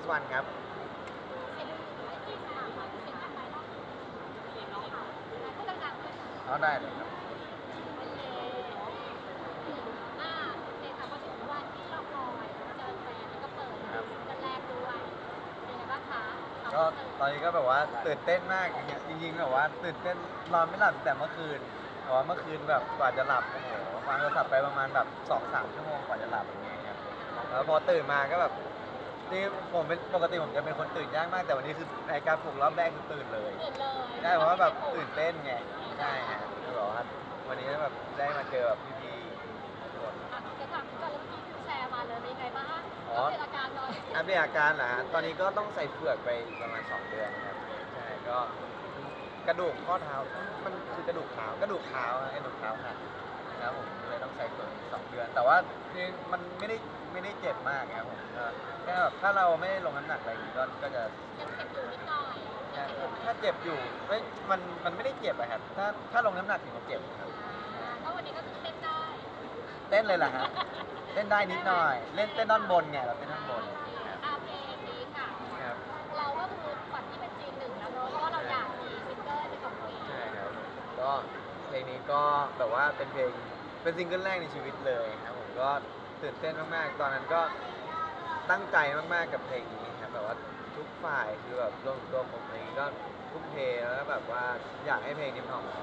First One ครับเสียงที่สนามมาเสียงกันไหมเนาะเสียงน้องค่ะพูดดังๆเลยค่ะเอาได้เลยครับอ่าในค่ะพอถึงวันที่เราคอยเจอแฟนแล้วก็เปิดครับวันแรกด้วยเป็นไงบ้างคะก็ตอนนี้ก็แบบว่าตื่นเต้นมากอย่างเงี้ยจริงๆแบบว่าตื่นเต้นนอนไม่หลับตั้งแต่เมื่อคืนแต่ว่าเมื่อคืนแบบกว่าจะหลับโอ้โหฟังโทรศัพท์ไปประมาณแบบสองสามชั่วโมงกว่าจะหลับอย่างเงี้ยครับแล้วพอตื่นมาก็แบบ นี่ผมเป็นปกติผมจะเป็นคนตื่นยากมากแต่วันนี้คือในการปลุกรอบแรกคือตื่นเลย ตื่นเลยได้เพราะว่าแบบตื่นเต้นไงใช่ฮะคือแบบว่าวันนี้แบบได้มาเจอแบบพี่ๆทุกคน อะจะถามก่อนแล้วเมื่อกี้คุณแชร์มาเลยเป็นไงบ้างอ๋อเกิดอาการน้อยอัปเดตอาการเหรอฮะตอนนี้ก็ต้องใส่เฟือกไปอีกประมาณ 2 เดือนครับ ใช่ ก็กระดูกข้อเท้า มันคือกระดูกเท้ากระดูกเท้าอะกระดูกเท้าหักนะครับผมเลยต้องใส่ แต่ว่าคือมันไม่ได้ไม่ได้เจ็บมากครับผมก็แค่แบบถ้าเราไม่ได้ลงน้ำหนักอะไรอย่างงี้ก็ก็จะยังเจ็บอยู่นิดหน่อยยังเจ็บอยู่ไหมถ้าเจ็บอยู่ไม่มันมันไม่ได้เจ็บอะครับถ้าถ้าลงน้ำหนักถึงจะเจ็บครับอ่าก็วันนี้ก็คือเต้นได้เต้นเลยล่ะฮะเต้นได้นิดหน่อย เล่นเต้นด้านบนไงเราเต้นด้านบนอาเพลงนี้ค่ะ ครับเราก็คือฝันที่เป็นจีนหนึ่งแล้วเนอะเพราะว่าเราอยากมีซิงเกิลเป็นของตัวเอง ใช่ครับก็เพลงนี้ก็แบบว่าเป็นเพลง เป็นซิงเกิลแรกในชีวิตเลยครับผมก็ตื่นเต้นมากๆ ตอนนั้นก็ตั้งใจมากๆกับเพลงนี้ครับแบบว่าทุกฝ่ายคือแบบรวมตัวผมเองก็ทุ่มเทแล้วแบบว่าอยากให้เพลงนี้มันออกมา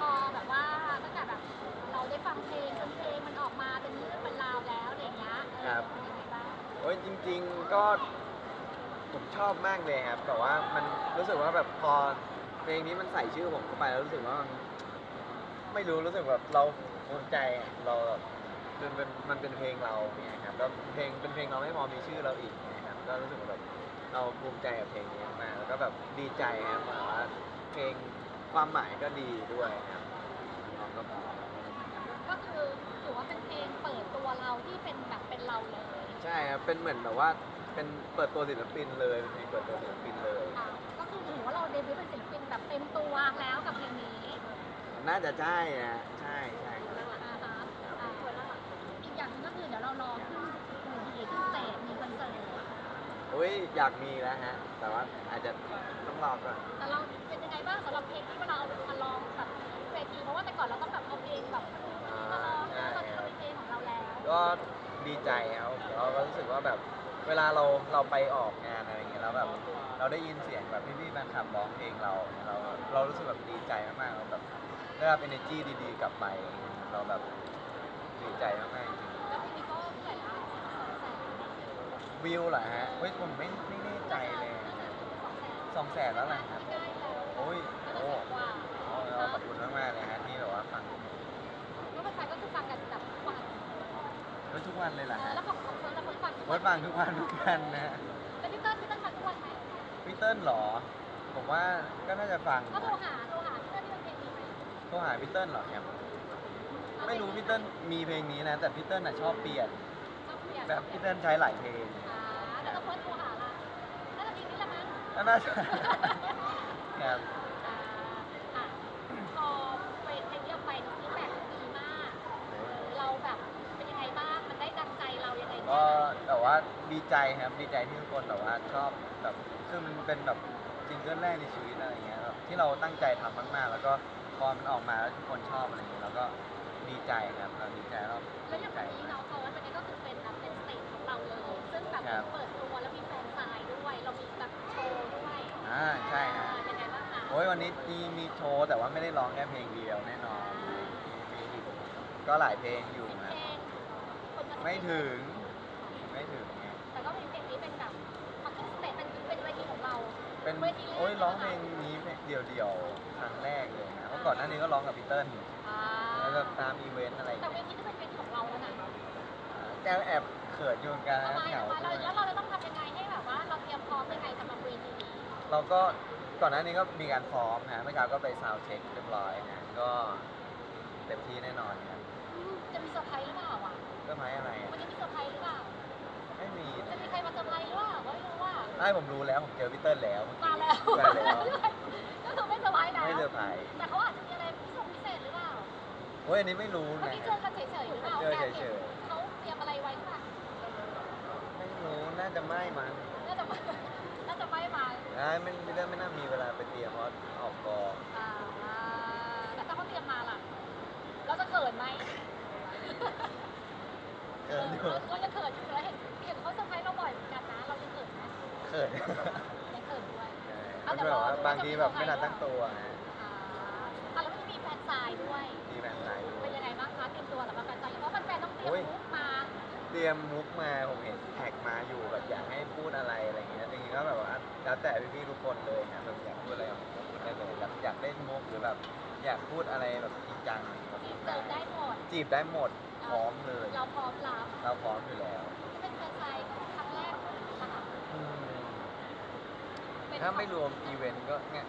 พอแบบว่าตั้งแต่แบบเราได้ฟังเพลงจนเพลงมันออกมาเป็นเรื่องเป็นราวแล้วอะไรอย่างเงี้ยเออเป็นยังไงบ้างโอ้ยจริง ๆก็ผมชอบมากเลยครับแต่ว่ามันรู้สึกว่าแบบพอเพลงนี้มันใส่ชื่อผมเข้าไปแล้วรู้สึกว่ามัน ไม่รู้รู้สึกแบบเราภูมิใจอะเราแบบมันเป็นมันเป็นเพลงเราเนี่ยครับแล้วเพลงเป็นเพลงเราไม่พอมีชื่อเราอีกนะครับก็รู้สึกว่าแบบเราภูมิใจกับเพลงนี้มากแล้วก็แบบดีใจครับแบบว่าเพลงความหมายก็ดีด้วยครับน้องก็บอกก็คือถือว่าเป็นเพลงเปิดตัวเราที่เป็นแบบเป็นเราเลยใช่ครับเป็นเหมือนแบบว่าเป็นเปิดตัวศิลปินเลยเป็นเพลงเปิดตัวศิลปินเลย ค่ะก็คือถือว่าเราเดบิวต์เป็นศิลปินแบบเต็มตัวแล้วกับเพลงนี้ น่าจะใช่นะใช่ใช่ครับ อ่าฮะอ่าอีกอย่างหนึงก็คือเดี๋ยวเรารอขึ้นหนึ่งทีขึ้นสเตจมีคอนเสิร์ตอุ้ยอยากมีแล้วฮะ แต่ว่าอาจจะต้องรอก่อนแต่เราเป็นยังไงบ้างสำหรับเพลงที่เวลาเอามาร้องแบบเวทีเพราะว่าแต่ก่อนเราต้องแบบเอาเพลงแบบมาร้องแล้วตอนนี้เรามีเพลงของเราแล้วก็ดีใจครับเราก็รู้สึกว่าแบบเวลาเราเราไปออกงานอะไรอย่างเงี้ยแล้วแบบเราได้ยินเสียงแบบพี่ๆแฟนคลับร้องเพลงเราเนี่ยเราเรารู้สึกแบบดีใจมากๆเราแบบ ได้รับ energy ดีๆ กลับไป เราแบบดีใจมากๆจริงแล้วเพลงนี้ก็เท่าไหร่ละสองแสนๆวิวเหรอฮะเฮ้ยผมไม่ไม่แน่ใจเลยสองแสนสองแสนแล้วแหละครับ ใกล้แล้วโอ้ยก็จะโอ้แสนกว่าโอ้เราขอบคุณมากๆเลยฮะที่แบบว่าฟังก็เป็นแฟนก็คือฟังกันแบบทุกวันแล้วทุกวันเลยเหรอฮะแล้วของของเฟิร์สเราเฟิร์สฟังทุกโอ้วัยฟังทุกวันทุกวันนะฮะแล้วพี่เติ้ลพี่เติ้ลฟังทุกวันไหมพี่เติ้ลเหรอ ผมว่าก็น่าจะฟังก็โทรนะหา โทรหาพี่เติ้ลเหรอครับ ไม่รู้พี่เติ้ลมีเพลงนี้นะ แต่พี่เติ้ลน่ะชอบเปลี่ยนชอบเปลี่ยนแบบพี่เติ้ลใช้หลายเพลงอ่าแล้วก็เฟิร์สโทรหาล่ะน่าจะเพลงนี้แหละมั้งก็น่าจะครับอ่าอะพอเพลงนี้ออกไปเนี่ยฟีดแบ็กดีมาก เราแบบเป็นยังไงบ้าง มันได้ดังใจเรายังไงบ้างก็แต่ว่าดีใจครับดีใจที่ทุกคนแบบว่าชอบแบบคือมันเป็นแบบซิงเกิลแรกในชีวิตอะไรเงี้ยแบบที่เราตั้งใจทำมากๆ แล้วก็ พอมันออกมาแล้วทุกคนชอบอะไรเงี้ยเราก็ดีใจครับเราดีใจเราแล้วอย่างวันนี้เนาะเขาว่าวันนี้ก็คือเป็นแบบเป็นสเตจของเราเลย ซึ่งแบบครับเปิดตัวแล้วมีแฟนซายด้วย เรามีแบบโชว์ด้วยอ่าใช่ฮะเป็นไงบ้างคะโอ้ยวันนี้มีมีโชว์แต่ว่าไม่ได้ร้องแค่เพลงเดียวแน่นอนมีอีกก็หลายเพลงอยู่สิบนะเพลงคนมาไม่ถึงไม่ถึงไงแต่ก็เป็นเพลงนี้เป็นแบบมาขึ้นสเตจเป็นเป็นเวทีของเรา เป็นเวทีแรกโอ้ยร้องเพลงนี้เพลงเดี่ยวๆครั้งแรกเลยนะเพราะก่อนหน้านี้ก็ร้องกับพีเติ้ลอ่าแล้วก็ตามอีเวนต์อะไรอย่างแต่เวเงี้ยทีที่เป็นเวทีของเราแล้วนะแก้วแอบเขินอยู่เหมือนกันทำนะไมเหงาทำไมด้เราวยแล้วเราจะต้องทำยังไงให้แบบว่าเราเตรียมพร้อมยังไงสำหรับเวทีนี้เราก็ก่อนหน้านี้ก็มีการซ้อมนะเมื่อเช้าก็ไปซาวด์เช็คเรียบร้อยนะก็เต็มที่แน่นอนครับอืมจะมีเซอร์ไพรส์หรือเปล่าอะก็ไม้อะไรวัอะนนี้มีเซอร์ไพรส์หรือเปล่า ไม่มีจะนะมีใครมาเซอร์ไพรส์หรือเปล่าก็ไม่รู้ว่า ไอ้ผมรู้แล้วผมเจอพีเติ้ลแล้วเมื่อกี้มาแล้ว มาแล้วก็ คือไม่เซอร์ไพรส์นะไม่เจอไผ่แต่เขาอาจจะมีอะไรพิเศษพิเศษหรือเปล่าโอ้ยอันนี้ไม่รู้เมื่อนะ กี้เจอกันเฉยๆหรือเปล่าเจอแอบเฉเห็นยเขาเตรียมอะไรไว้หรือเปล่าไม่รู้ น่าจะไม่มั้งน่าจะไม่น่าจะไม่มาอ่าไม่ไม่ได้ไม่น่ามีเวลาไปเตรียมเพราะออกกองอ่าแต่ถ้าเขาเตรียมมาล่ะ เราจะเขินไหมเกินอยู่เราจะเขินอยู่แล้วเห็นเห็นเขาเซอร์ไพรส์เราบ่อยเหมือนกันนะ เราจะเขินไหม เขินยังเขินด้วย มันแบบว่าบางทีแบบไม่ทันตั้งตัวฮะอ่าอะแล้วก็จะมีแฟนซายด้วย มีแฟนไลน์ด้วเป็ยนยังไงบ้างคะเตรียมตัวสำหรับแฟนซายเพราะแฟนๆต้องเตรียมโอ้ยมุกมาเตรียมมุกมาผมเห็นแท็กมาอยู่แบบอยากให้พูดอะไรอะไรอย่างเงี้ยจริงๆก็แบบว่าแล้วแต่พี่ๆทุกคนเลยนะแบบอยากพูดอะไรก็พูดได้เลยแบบอยากเล่นมุกหรือแบบอยากพูดอะไรแบบจริงจังแบบจีบเจอได้หมดจีบได้หมดพร้อมเลย เราพร้อมรับเราพร้อมอยู่แล้ว ที่เป็นแฟนซายครั้งแรกนะคะ อืม เป็น ถ้าไม่รวมอีเวนต์ก็เนี่ย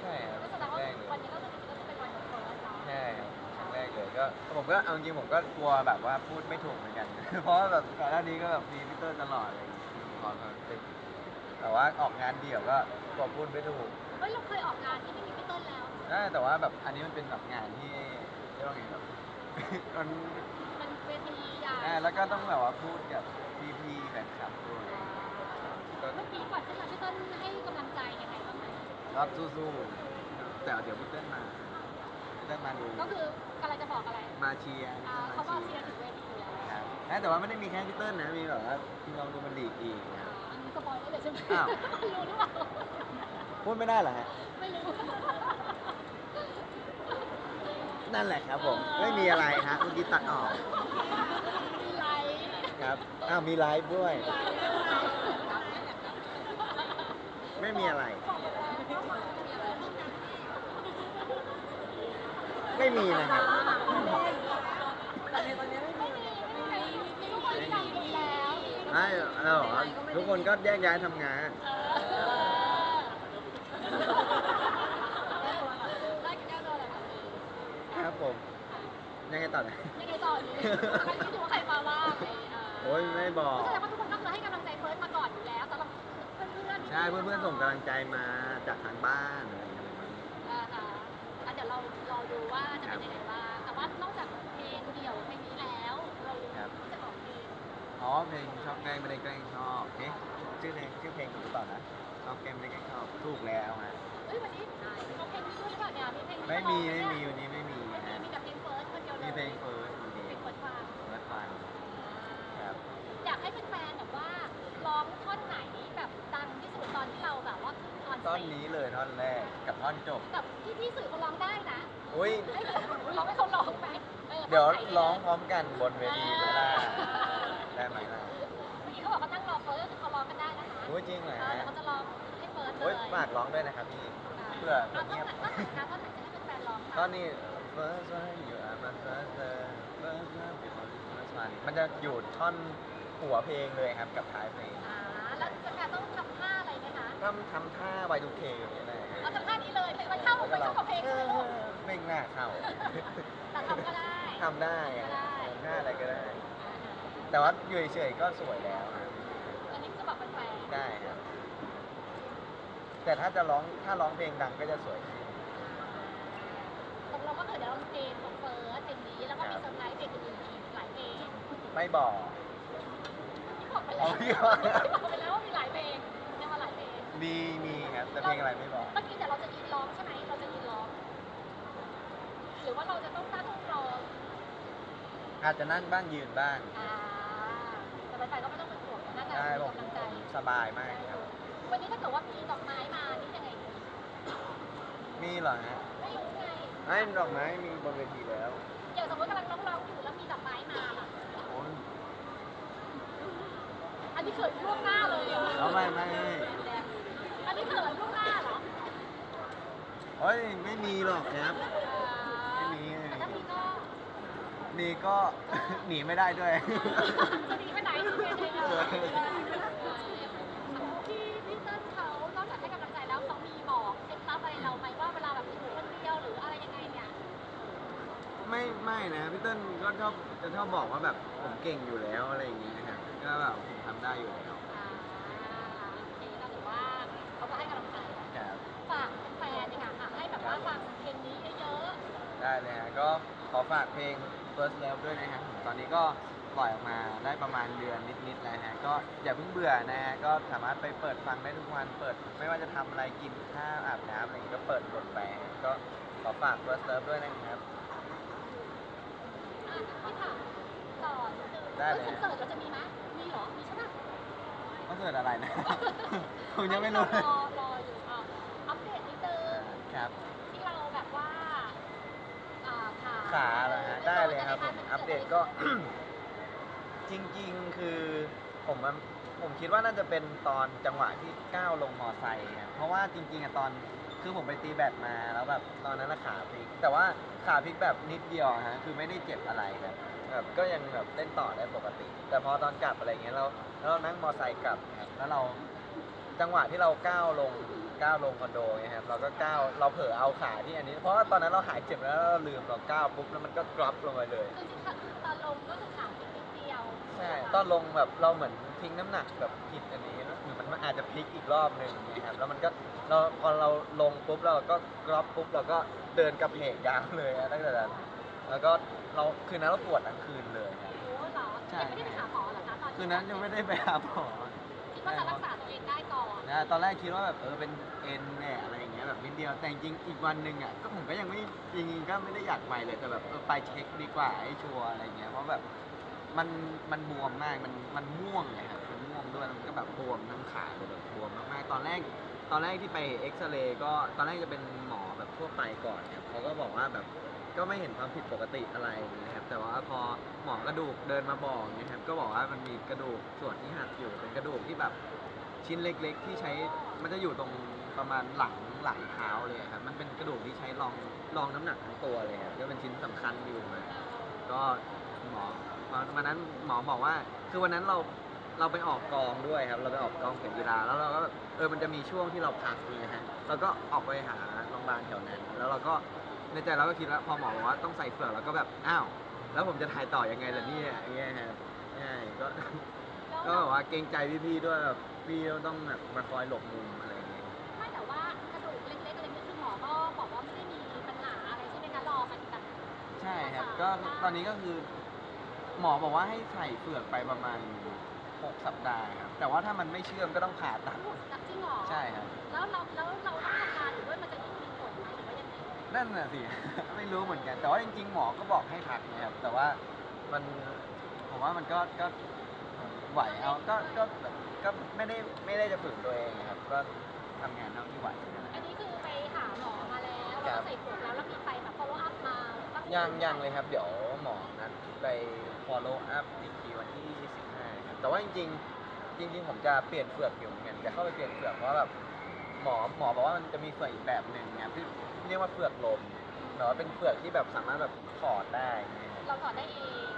ใช่ครับก็แสคดรั้งงว่าแรกเลยวันนี้ก็คือก็จะเป็นวันของเฟิร์สเนาะใช่ครับครั้งแรกเลยก็ผมก็เอาจริงๆผมก็กลัวแบบว่าพูดไม่ถูกเหมือนกัน เพราะว่าแบบก่อนหน้านี้ก็แบบมีพีเตอร์ตลอดอะไรอย่างเงี้ยพอมาเป็นแต่ว่าออกงานเดี่ยวก็กลัวพูดไม่ถูกเฮ้ยเราเคยออกงานที่ไม่มีพี่เติ้ลแล้วใช่แต่ว่าแบบอันนี้มันเป็นแบบงานที่เรียกว่าไงแบบมันมันเวทีใหญ่อ่าแล้วก็ต้องแบบว่าพูดกับพี่ๆแฟนคลับด้วย ก็เมื่อกี้ก่อนขึ้นมาพี่เติ้ลให้กำลังใจยังไงบ้างไหมรับสู้ๆแต่เดี๋ยวพี่เต้นมาพี่เต้นมาดูก็คือกำลังจะบอกอะไรมาเชียร์อ่าเขาบอกเชียร์ถึงเวทีอยู่แล้วครับแต่ว่าไม่ได้มีแค่พี่เติ้ลนะมีแบบว่าพี่น้องดูมันดีอีกนะอันนี้สปอยได้เลยใช่ไหมอ้าวรู้หรือเปล่าพูดไม่ได้เหรอฮะไม่รู้นั่นแหละครับผมไม่มีอะไรฮะเมื่อกี้ตัดออกมีไลฟ์ครับอ้าวมีไลฟ์ด้วยไลฟ์ ไม่มีอะไร ไม่มีนะครับไม่แล้วไม่เราเหรอทุกคนก็แยกย้ายทำงาน ครับผม ยังไงต่อเนะยังไงต่อดีใครคิดดูว่าใครมาบ้าโอ้ยไม่บอก แสดงว่าทุกคนก็คือให้กำลังใจ ใช่เพื่อนๆส่งกำลังใจมาจากทางบ้านอะไรอย่างเงี้ยอ่าฮะอะเดี๋ยวเรารอดูว่าจะเป็นยังไงบ้าง แต่ว่านอกจากเพลงเดี่ยวเพลงนี้แล้ว เราจะออกเพลงอ๋อเพลงชอบแกล้งไม่ได้แกล้งชอบเอ๊ะชื่อเพลงชื่อเพลงถูกหรือเปล่านะชอบแกล้งไม่ได้แกล้งชอบถูกแล้วฮะเอ้ยวันนี้เอาเพลงนี้ด้วยหรือเปล่าเนี่ยมีเพลงนี้ไม่มีไม่มีไม่วันนี้ไม่มีมีฮะมีแต่เพลงเฟิร์สคนเดียวเลยมีเพลงเฟิร์ ท่อนเตจนี้เลยท่อนแรกกับท่อนจบแบบที่พี่สื่อเขาร้องได้นะอุ้ยให้เราให้เขาร้องไหมออเดี๋ยวท่นไหนร้องพร้อมกันบนเวทีไม่ได้ได้ไหมล่ะเมื่อกี้เขาบอกเขานั่งรอเฟิร์สเขาร้องกันได้นะคะโอ้ยจริงเหรอเออฮะเดี๋ยวเขาจะร้องให้เฟิร์สเลโอ้ยยฝากร้องด้วยนะครับพี่เพื่อเพื่อเงียบท่อนไหนนะท่อนไหนจะให้แฟนๆร้องค่ะตอนนี้ first one you are my first love first love before this first one มันจะอยู่ท่อนหัวเพลงเลยครับกับท้ายเพลง อ่า ทำทำท่า Y2K อย่างเงี้ยนะเอาทำท่านี้เลยไปเข้าไปเข้ากับเพลงเลยลูกเพลงหน้าเข้าแต่ทำก็ได้ ทำได้อะได้ ทำหน้าอะไรก็ได้ แต่ว่าอยู่เฉยๆก็สวยแล้วครับอันนี้จะบอกแฟนๆได้ครับ แต่ถ้าจะร้องถ้าร้องเพลงดังก็จะสวยขึ้นตกลงก็คือเดี๋ยวเรามีเพลงของเฟิร์สเพลงนี้แล้วก็มีเซอร์ไพรส์เพลงอื่นๆอีกหลายเพลงไม่บอก ที่บอกไปแล้อ๋วอที่บอกบอกไปแล้ว มีมีครับแต่เพลงอะไรไม่บอก เมื่อกี้เดี๋ยวเราจะยืนร้องใช่ไหมเราจะยืนร้องหรือว่าเราจะต้องนั่งรออาจจะนั่งบ้างยืนบ้างอ่าแต่แฟนๆก็ไม่ต้องเป็นห่วงน่าจะได้มีผมกำลังใจผมสบายมากครับ วันนี้ถ้าเกิดว่ามีดอกไม้มานี่ยังไงดีมีเหรอฮะไม่รู้ไงไม่ดอกไม้มีบนเวทีแล้วอย่างสมมติกำลังร้องๆอยู่แล้วมีดอกไม้มาล่ะโอ้ยอันนี้เขินล่วงหน้าเลยเหรอเอาไม่ไม่อั นนี้เขินล่วงหน้าเหรอโอ้ยไม่มีหรอกครับ ไม่มีแต่ถ้ามีก็มีก็ หนีไม่ได้ด้วย จะหนีไปไหนดีเนี่ยที่พี่เติ้ลเขานอกจากให้กำลังใจแล้วเขามีบอกเคล็ดลับอะไรเราไหมว่าเวลาแบบอยู่คนเดียวหรืออะไรยังไงเนี่ย ไม่ไม่นะพี่เติ้ลก็ชอบจะชอบบอกว่าแบบผมเก่งอยู่แล้วอะไรอย่างงี้นะครับก็แบบผมทำได้อยู่แล้ว อ่าโอเคก็ถือว่า เขาก็ให้กำลังใจครับฝากแฟนๆเนี่ยค่ะให้แบบว่าฟังเพลงนี้เยอะได้เลยฮะก็ขอฝากเพลง First Love ด้วยนะครับผมตอนนี้ก็ปล่อยออกมาได้ประมาณเดือนนิดๆแล้วฮะก็อย่าเพิ่งเบื่อนะฮะก็สามารถไปเปิดฟังได้ทุกวันเปิดไม่ว่าจะทำอะไรกินข้าวอาบน้ำอะไรอย่างงี้ก็เปิดกดไปก็ขอฝาก First Love ด้วยนะครับอะพี่ถามต่อนิดนึงได้เลย คอนเสิร์ตเราจะมีไหมมีเหรอมีใช่ปะค อนเสิร์ตอะไรนะ ผมยังไม่รู้เลยรอรออยู่อะอัปเดตนิดนึงครับ ที่เราแบบว่าอ่าขาขาเหรอฮะได้เลยครับผมจะอัปเดตก็ จริงๆ คือผมว่าผมคิดว่าน่าจะเป็นตอนจังหวะที่ก้าวลงมอไซค์อะเพราะว่าจริงๆอะตอนคือผมไปตีแบดมาแล้วแบบตอนนั้นน่ะขาพลิก แต่ว่าขาพลิกแบบนิดเดียวอะฮะคือไม่ได้เจ็บอะไรครับ แบบก็ยังแบบเล่นต่อได้ปกติ แต่พอตอนกลับอะไรเงี้ยเราแล้วเรานั่งมอไซค์กลับครับแล้วเราจังหวะที่เราก้าวลงก้าวลงคอนโดเงี้ยครับเราก็ก้าวเราเผลอเอาขาที่อันนี้ เพราะว่าตอนนั้นเราหายเจ็บแล้วเราลืมเราก้าวปุ๊บแล้วมันก็กรอบลงไปเลย คือจริงๆตอนลงก็คือขาพลิกนิดเดียวใช่ตอนลงแบบเราเหมือนทิ้งน้ำหนักแบบผิดอันนี้แล้วหรือมันอาจจะพลิกอีกรอบหนึ่งนะครับแล้วมันก็เราพอเราลงปุ๊บเราก็กรอบปุ๊บเราก็เดินกระเพกยาวเลยอะตั้งแต่นั้นแล้วก็ เราคืนนั้นเราปวดทั้งคืนเลยครับ โอ้เหรอใช่ ยังไม่ได้ไปหาหมอเหรอคะตอนคืนนั้นยังไม่ได้ไปหาหมอคิดว่าจะรักษาตัวเองได้ก่อนนะตอนแรกคิดว่าแบบเออเป็นเอ็นเนี่ยอะไรอย่างเงี้ยแบบนิดเดียวแต่จริงๆอีกวันหนึ่งอะก็ผมก็ยังไม่จริงๆก็ไม่ได้อยากไปเลยแต่แบบเออไปเช็คดีกว่าให้ชัวร์อะไรเงี้ยเพราะแบบมันมันบวมมากมันมันม่วงเลยครับมันม่วงด้วยแล้วมันก็แบบบวมทั้งขาเลยแบบบวมมากๆตอนแรก ตอนแรกที่ไปเอ็กซเรย์ก็ตอนแรกจะเป็นหมอแบบทั่วไปก่อนครับเขาก็บอกว่าแบบ ก็ไม่เห็นความผิดปกติอะไรนะครับ แต่ว่าพอหมอกระดูกเดินมาบอกนะครับ ก็บอกว่ามันมีกระดูกส่วนที่หักอยู่เป็นกระดูกที่แบบชิ้นเล็ก ๆ ที่ใช้มันจะอยู่ตรงประมาณหลังหลังเท้าเลยครับ มันเป็นกระดูกที่ใช้รองรองน้ำหนักทั้งตัวเลยครับก็เป็นชิ้นสำคัญอยู่นะก็หมอวันนั้นหมอบอกว่า คือวันนั้นเราเราไปออกกองด้วยครับ เราไปออกกองเข็มกีฬาแล้วเราก็แบบเออมันจะมีช่วงที่เราพักนี่ฮะเราก็ออกไปหาโรงพยาบาลแถวนั้น แล้วเราก็ ในใจเราก็คิดว่าพอหมอบอกว่าต้องใส่เฟือกเราก็แบบอ้าวแล้วผมจะถ่ายต่อยังไงล่ะเนี่ยอย่างเงี้ยฮะใช่ก็ก็แบบว่าเกรงใจพี่ๆด้วยแบบพี่ต้องแบบมาคอยหลบมุมอะไรอย่างเงี้ยไม่แต่ว่ากระดูกเล็กๆอะไรนี้คือหมอก็บอกว่าไม่ได้มีปัญหาอะไรใช่ไหมคะรอมันแบบใช่ครับก็ตอนนี้ก็คือหมอบอกว่าให้ใส่เฟือกไปประมาณ6สัปดาห์ครับแต่ว่าถ้ามันไม่เชื่อมก็ต้องผ่าตัดจริงเหรอใช่ครับแล้วเราแล้วเราต้องทำ นั่นน่ะสิ ไม่รู้เหมือนกัน แต่ว่าจริงๆหมอก็บอกให้พักนะครับแต่ว่ามันผมว่ามันก็ก็ไหวเอาก็ก็แบบก็ไม่ได้ไม่ได้จะฝืนตัวเองนะครับ ก็ทำงานเท่าที่ไหวนั่นแหละอันนี้คือไปหาหมอมาแล้วครัแล้วบก็ใส่เฟือกแล้วแล้วมีไปแบบ follow up มาบ้าไหมยังยังเลยครับ เดี๋ยวหมอนัดไป follow up อีกทีวันที่15ครับแต่ว่าจริงๆ จริง ๆ ผมจะเปลี่ยนเฟือกอยู่เหมือนกันจะเข้าไปเปลี่ยนเฟือกเพราะว่าแบบ หมอหมอบอกว่ามันจะมีเฟือกอีกแบบหนึ่งนะครับที่เรียกว่าเฟือกลมแต่ว่าเป็นเฟือกที่แบบสามารถแบบถอดได้ไงเราถอดได้เอง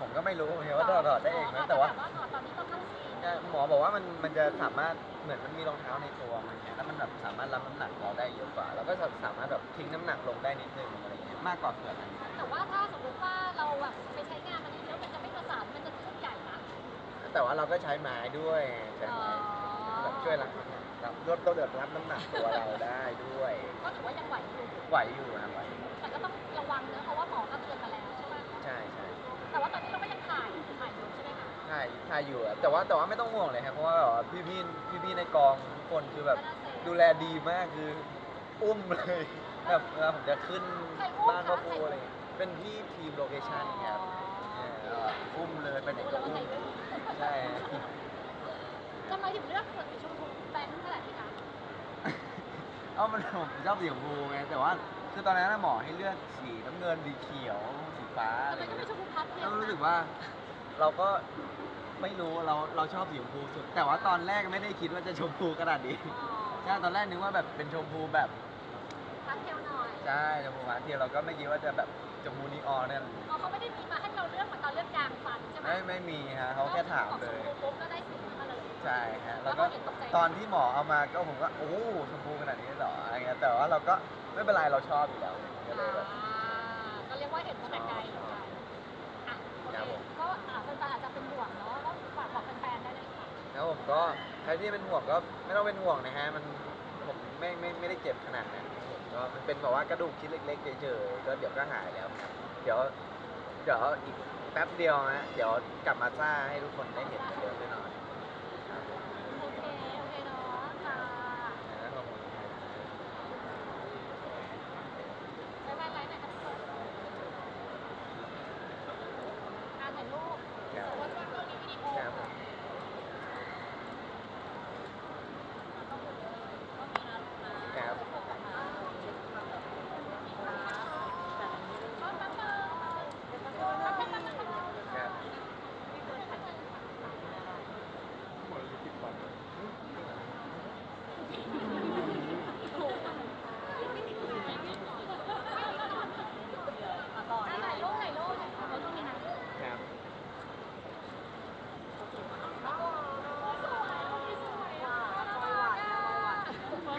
ผมก็ไม่รู้เหมือนกันว่าถอดถอดได้เองนะแต่ว่าถอดตอนนี้ต้องเข้าซีนหมอบอกว่ามันมันจะสามารถเหมือนมันมีรองเท้าในตัวมันเนี่ยแล้วมันแบบสามารถรับน้ำหนักเราได้เยอะกว่าแล้วก็สามารถแบบทิ้งน้ำหนักลงได้นิดนึงอะไรเงี้ยมากกว่าเฟือกอันนี้แต่ว่าถ้าสมมติว่าเราแบบไปใช้งานมันเยอะๆมันจะไม่ประสานมันจะขึ้นใหญ่นะแต่ว่าเราก็ใช้ไม้ด้วยใช้ไม้แบบช่วยรับ รับลดลดแบบรับน้ำหนักตัวเราได้ด้วย ก็ถือว่ายังไหวอยู่ ไหวอยู่นะไหวอยู่แต่ก็ต้องระวังเนอะเพราะว่าหมอก็เตือนมาแล้วใช่ไหมใช่ใช่แต่ว่าตอนนี้เราก็ยังถ่ายถ่ายอยู่ใช่ไหมคะใช่ใช่อยู่อะแต่ว่าแต่ว่าไม่ต้องห่วงเลยครับเพราะว่าแบบพี่พี่พี่พี่ๆในกองทุกคนคือแบบดูแลดีมากคืออุ้มเลยแบบเวลาผมจะขึ้นบ้านพ่อครูอะไรเงี้ยเป็นพี่ทีมโลเคชั่นครับเนี่ยอุ้มเลยไปไหนก็อุ้มใช่ ทำไมถึงเลือกเสื้อสีชมพูแบงค์ขนาดนี้คะเอ้ามันผมชอบสีชมพูไงแต่ว่าคือตอนนั้นน่ะหมอให้เลือกสีน้ำเงินสีเขียวสีฟ้าทำอะไรไมต้องเงี้เป็นยชมพูพัดเนี่ยแล้วรู้สึกว่าเราก็ไม่รู้เราเราชอบสีชมพูสุด แต่ว่าตอนแรกไม่ได้คิดว่าจะชมพูขนาดนี้อ๋อใช่ตอนแรกนึกว่าแบบเป็นชมพูแบบพัดเทลหน่อยใช่ชมพูฟ้าเทียมเราก็ไม่คิดว่าจะแบบชมพูนีออนเนี่ยอ๋อเขาไม่ได้มีมาให้เราเลือกเหมือนตอนเลือกยางฟันใช่ไหมไม่ไม่มีฮะเขาแค่ถามเลยชมพูปุ๊บก็ได้สีนี้มาเลย ใช่ฮะแล้แล้ววก็ก็เห็นตกใจ ตอนที่หมอเอามาก็ผมก็โอ้โหชมพูขนาดนี้เหรออะไรเงี้ยแต่ว่าเราก็ไม่เป็นไรเราชอบอยู่แล้วก็เลยแบบอ่าก็เรียกว่าเห็นมาแต่ไกลเหมือนกันอะโอครับเคผม ก็อ่าแฟนๆอาจจะเป็นห่วงเนาะก็ฝากบอกแฟนๆได้เลยค่ะแล้วผมก็ใครที่เป็นห่วงก็ไม่ต้องเป็นห่วงนะฮะมันผมไม่ไม่ไม่ได้เจ็บขนาดนั้นครับผมก็มันเป็นแบบว่ากระดูกชิ้นเล็กๆเฉยๆก็เดี๋ยวก็หายแล้วครับเดี๋ยวเดี๋ยวอีกแป๊บเดียวนะเดี๋ยวกลับมาซ่าให้ทุกคนได้เห็นเหมือนเดิมแน่นอน